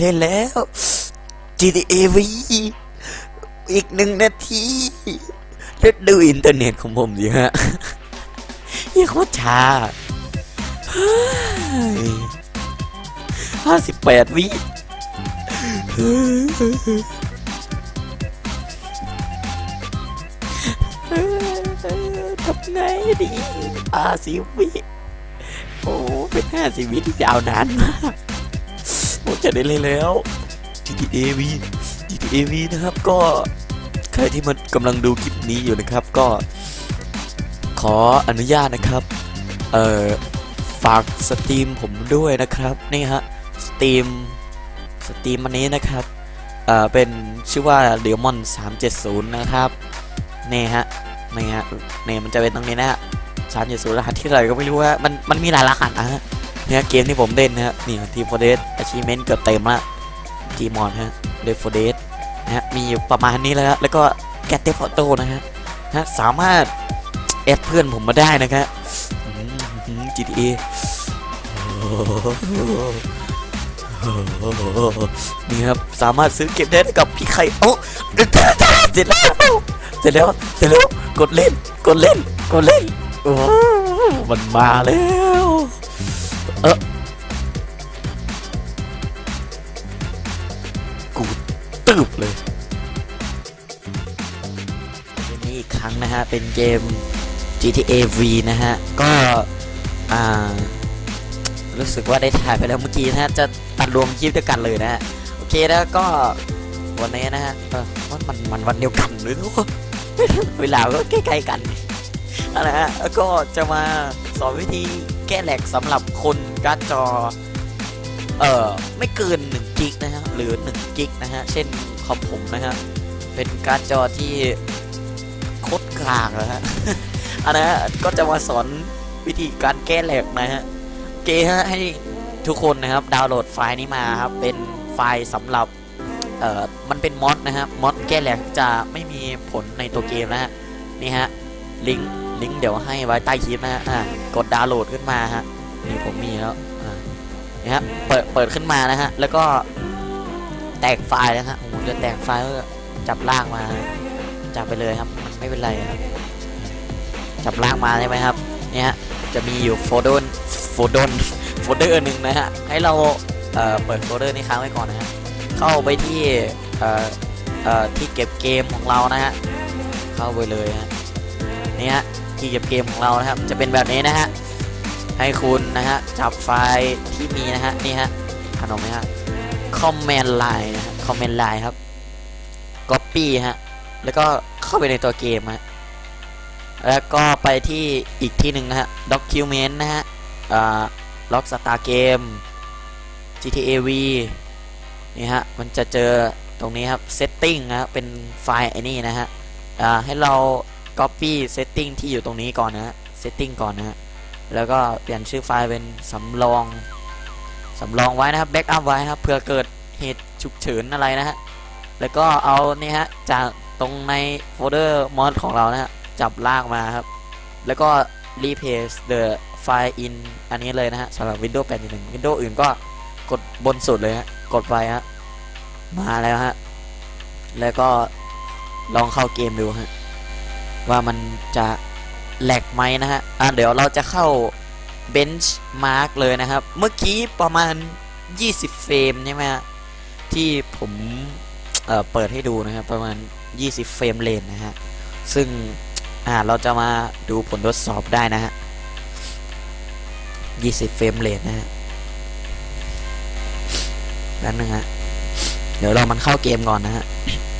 เล่นแล้ว GTA V อีกหนึ่งนาทีแล้วดูอินเทอร์เน็ตของผมดิฮะยังโคตรช้าห้าสิบแปดวิทำไงดีอาสิบวิโอ้ เป็นห้าสิบวิที่ยาวนานมาก โอ้จะได้เลยแล้ว GTA V GTA V นะครับก็ใครที่มันกำลังดูคลิปนี้อยู่นะครับก็ ขออนุญาตนะครับเอ่อฝากสตรีมผมด้วยนะครับนี่ฮะสตรีมสตรีมอันนี้นะครับเอ่อเป็นชื่อว่า d e m o n 370 นะครับนี่ฮะนี่ฮะนี่มันจะเป็นตรงนี้นะฮะสามเจ็ดศูนย์รหัสที่อะไรก็ไม่รู้ฮะมันมันมีหลายรหัสนะฮะ เนี่ยเกมที่ผมเล่นนะฮะนี่ทีมโฟเดส achievement เกือบเต็มละจีมอนฮะเดฟโฟเดสนะฮะมีอยู่ประมาณนี้แล้วแล้วก็แกตเตฟอโต้นะฮะฮะสามารถแอดเพื่อนผมมาได้นะครับอืม GTA โอ้โหนี่ครับสามารถซื้อเก็บได้กับพี่ไข่โอ้เสร็จแล้วเสร็จแล้วเสร็จแล้วกดเล่นกดเล่นกดเล่นโอ้มันมาแล้ว เออกูตืบเลยนี้อีกครั้งนะฮะ เป็นเกม GTA V นะฮะ ก็ อ่า รู้สึกว่าได้ถ่ายไปแล้วเมื่อกี้นะฮะ จะตัดรวมคลิปด้วยกันเลยนะฮะ โอเคแล้วก็วันนี้นะฮะเออมันมันมนวันเดียวกันเลยทุกคนเวลาก็ใกล้ๆกันนะฮะแล้วก็จะมาสอนวิธีแก้แหลกสำหรับคน การ์ดจอ เอ่อ ไม่เกิน1กิกนะฮะหรือ1กิกนะฮะ เช่นคอมผมนะฮะ เป็นการ์ดจอที่โคตรกลางนะฮะ อันนะฮะก็จะมาสอนวิธีการแก้แหลกนะฮะเกฮะให้ทุกคนนะครับดาวน์โหลดไฟล์นี้มาครับเป็นไฟล์สำหรับเอ่อมันเป็นมอดนะครับมอดแก้แหลกจะไม่มีผลในตัวเกมนะฮะนี่ฮะลิงก์ลิงก์เดี๋ยวให้ไว้ใต้คลิปนะฮะกดดาวน์โหลดขึ้นมาฮะ นี่ผมมีแล้วนี่ฮะเปิดเปิดขึ้นมานะฮะแล้วก็แตกไฟล์นะฮะโอ้โหจะแตกไฟล์ก็จับลากมาจับไปเลยครับไม่เป็นไรครับจับลากมาใช่ไหมครับเนี่ยจะมีอยู่โฟลเดอร์โฟลเดอร์โฟลเดอร์หนึ่งนะฮะให้เราเเปิดโฟลเดอร์นี้ค้างไว้ก่อนนะฮะเข้าไปที่ที่เก็บเกมของเรานะฮะเข้าไปเลยฮะนี่ฮะที่เก็บเกมของเรานะครับจะเป็นแบบนี้นะฮะ ให้คุณนะฮะ จับไฟล์ที่มีนะฮะ นี่ฮะขนมไหมฮะ command line นะฮะ command line ครับ copy ฮะ แล้วก็เข้าไปในตัวเกมฮะ แล้วก็ไปที่อีกที่หนึ่งนะฮะ document นต์นะฮะอ่า log start game GTA V นี่ฮะ มันจะเจอตรงนี้ครับ setting นะเป็นไฟล์ไอ้นี่นะฮะ อ่า ให้เรา copy setting ที่อยู่ตรงนี้ก่อนนะฮะ setting ก่อนนะฮะ แล้วก็เปลี่ยนชื่อไฟล์เป็นสำรองสำรองไว้นะครับ backup ไว้ครับเผื่อเกิดเหตุฉุกเฉินอะไรนะฮะแล้วก็เอานี่ฮะจากตรงในโฟลเดอร์มอดของเรานะฮะจับลากมาครับ แล้วก็ replace the file in อันนี้เลยนะฮะสำหรับ Windows 8.1 Windows อื่นก็กดบนสุดเลยฮะกดไปฮะมาแล้วฮะแล้วก็ลองเข้าเกมดูฮะว่ามันจะ แหลกไหมนะฮะอะเดี๋ยวเราจะเข้า benchmark เลยนะครับ เมื่อกี้ประมาณ 20 เฟรมใช่ไหมฮะที่ผมเอ่อเปิดให้ดูนะครับ ประมาณ 20 เฟรมเรทนะฮะ ซึ่งอ่าเราจะมาดูผลทดสอบได้นะฮะ 20 เฟรมเรทนะฮะแป๊บนึงฮะ เดี๋ยวเรามันเข้าเกมก่อนนะฮะ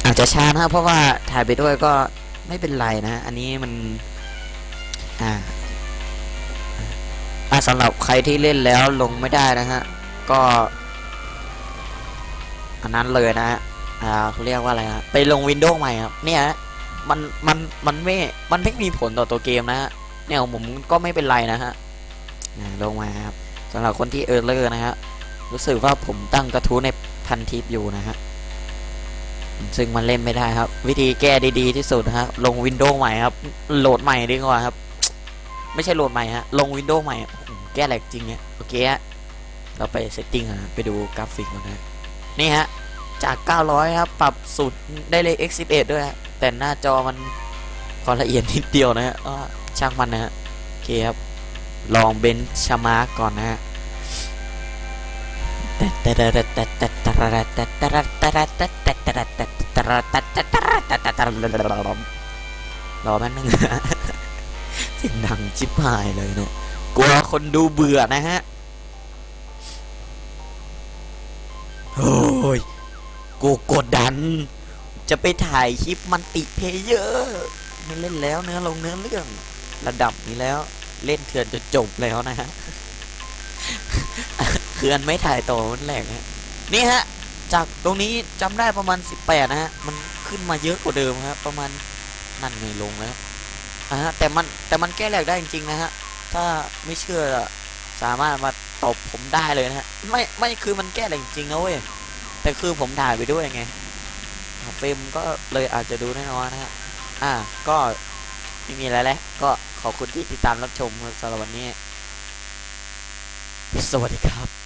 อาจจะช้านะเพราะว่าถ่ายไปด้วยก็ไม่เป็นไรนะ อันนี้มัน อ่าสำหรับใครที่เล่นแล้วลงไม่ได้นะฮะ ก็ อันนั้นเลยนะฮะ อ่าเขาเรียกว่าอะไรฮะ ไปลงวินโดว์ใหม่ครับ เนี่ยฮะมัน มัน มันไม่ มันไม่มีผลต่อตัวเกมนะฮะ เนี่ยผมก็ไม่เป็นไรนะฮะลงมาครับสำหรับคนที่เออร์เลอร์นะฮะ รู้สึกว่าผมตั้งกระทู้ในพันทิปอยู่นะฮะ ซึ่งมันเล่นไม่ได้ครับ วิธีแก้ดีๆที่สุดนะฮะ ลงวินโดว์ใหม่ครับ โหลดใหม่ดีกว่าครับ ไม่ใช่โหลดใหม่ฮะ ลงวินโดว์ใหม่แก้แหลกจริงเนี่ยโอเคฮะ เราไปเซตติ้งฮะ ไปดูกราฟิกก่อนนะนี่ฮะ จาก 900 ครับ ปรับสุดได้เลย X11 ด้วยฮะ แต่หน้าจอมันความละเอียดนิดเดียวนะฮะช่างมันนะฮะ โอเคครับ ลองเบนชามาร์กก่อนนะฮะรอแป๊บนึงเสียงดัง ชิบหายเลยเนะกลัวคนดูเบื่อนะฮะโอ้ยกูกดดัน จะไปถ่ายคลิปมันติเพเยอร์ไม่เล่นแล้วเนื้อลงเนื้อเรื่อง ระดับนี้แล้ว เล่นเถื่อนจนจบแล้วนะฮะเถื่อนไม่ถ่ายต่อมันแหลกฮะนี่ฮะ จากตรงนี้จำได้ประมาณ 18 นะฮะ มันขึ้นมาเยอะกว่าเดิมครับ ประมาณนั่นไงลงแล้ว อะฮะแต่มันแต่มันแก้แหลกได้จริงๆนะฮะถ้าไม่เชื่อสามารถมาตบผมได้เลยนะฮะไม่ไม่คือมันแก้แหลกจริงๆนะเว้ยแต่คือผมถ่ายไปด้วยไงเฟรมก็เลยอาจจะดูแน่นอนนะฮะอ่าก็ไม่มีอะไรแล้วก็ขอบคุณที่ติดตามรับชมสำหรับวันนี้ สวัสดีครับ